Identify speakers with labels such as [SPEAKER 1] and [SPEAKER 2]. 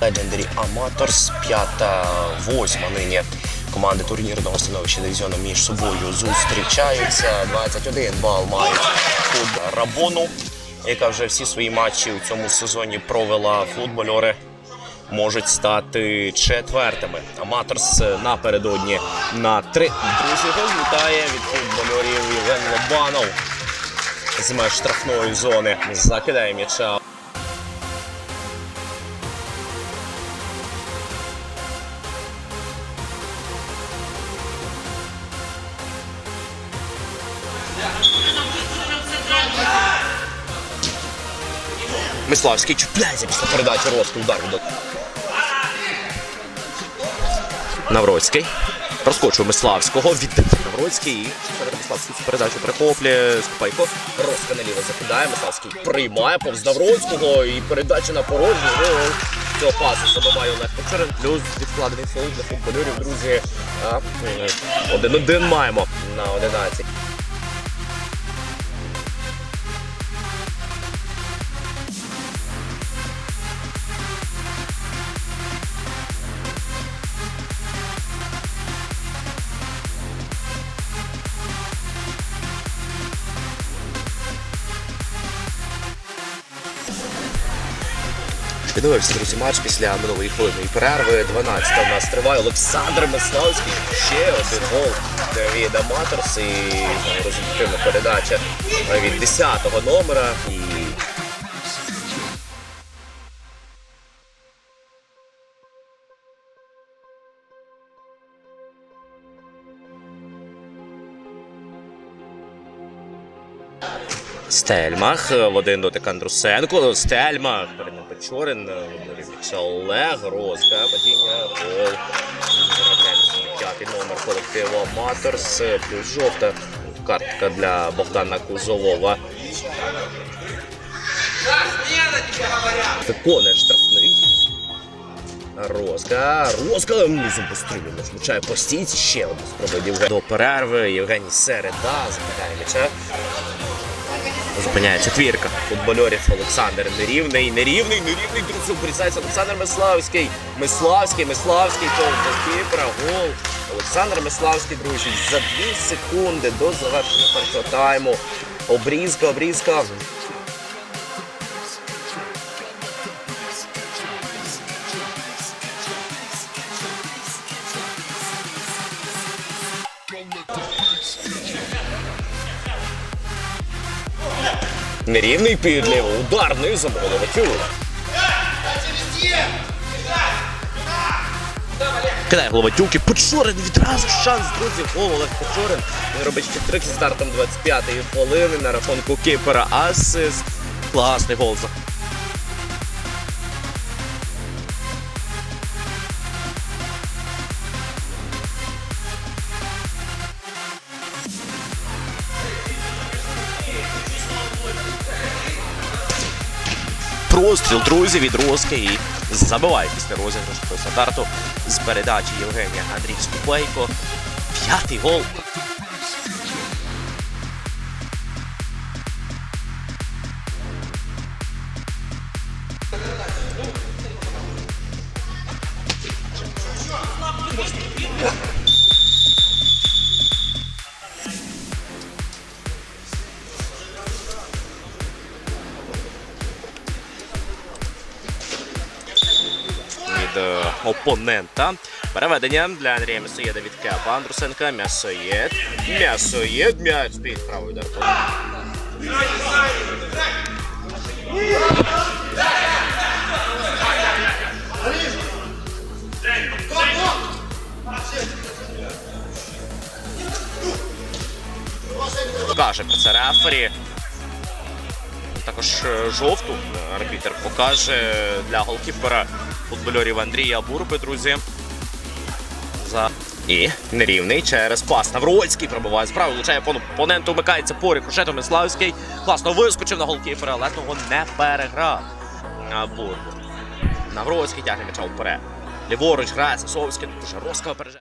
[SPEAKER 1] Legendary Amators, п'ята, восьма нині. Команди турнірного становища дивізіону між собою зустрічаються. 21 бал мають футбол Рабону, яка вже всі свої матчі у цьому сезоні провела футбольори. Можуть стати четвертими. Аматорс напередодні на три. Друзі, гол вітає від футбольорів Євген Лобанов з меж штрафної зони. Закидає м'яча. Миславський чіпляється після передачі росту удар Навроцький. Проскочив Миславського. Віддає Навроцький. І Миславський цю передачу перехоплює. Скупайко. Роска наліво закидає. Миславський приймає повз Навроцького. І передача на порожній. Цього пасу забиває Олег Кочерин. Плюс відкладений фол для футболерів, друзі. Один-один маємо на 11. Відновився друзі матч після минулої хвилинної перерви. 12 у нас триває Олександр Миславський. Ще один гол від Аматорс і знову результативна передача від 10-го номера. І Стельмах в один дотик Андрусенко. Стельмах перед ним Олег. Розка. Падіння. Гол. П'ятий номер колективу Аматорс. Жовта картка для Богдана Кузовова. Виконує штрафний. Розка. Розка низом пострілює. Влучає по. Ще одну спробує До перерви. Євгеній Середа. Запитає м'яча. Зупиняє четвірка футбольорів Олександр Нерівний. Нерівний, нерівний, друзі, обрізається Олександр Миславський. Миславський, Миславський, то за Кіпра, гол. Олександр Миславський, друзі, за 2 секунди до завершення першого тайму. Обрізка, обрізка. Нерівний підлів. Удар низом головачу. Кидає голова тюки Печорин відразу шанс, друзі. Гол Олег Печорин. Він робить ще трик зі стартом 25-ї хвилини на рахунку кіпера. Асист. Класний гол. Простріл, друзі, від Роски і забиває після розіграшу до стандарту з передачі Євгенія Андрій Скупейко. П'ятий гол. Від е, опонента. Переведення для Андрія М'ясоєда від Кепа Андрусенка. М'ясоєд. М'ясоєд. М'яч під правий удар. Каже про це рефері. Також е, жовту арбітер покаже для голкіпера футбольорів Андрія Бурби, друзі. За... І нерівний через пас. Навроцький пробиває справу, влучає по опоненту, вмикається по рикошету Миславський. Класно вискочив на голкіпера, але того не переграв. Бурбу. Навроцький тягне м'яча вперед. Ліворуч грає Сосовський, дуже розкава опережає.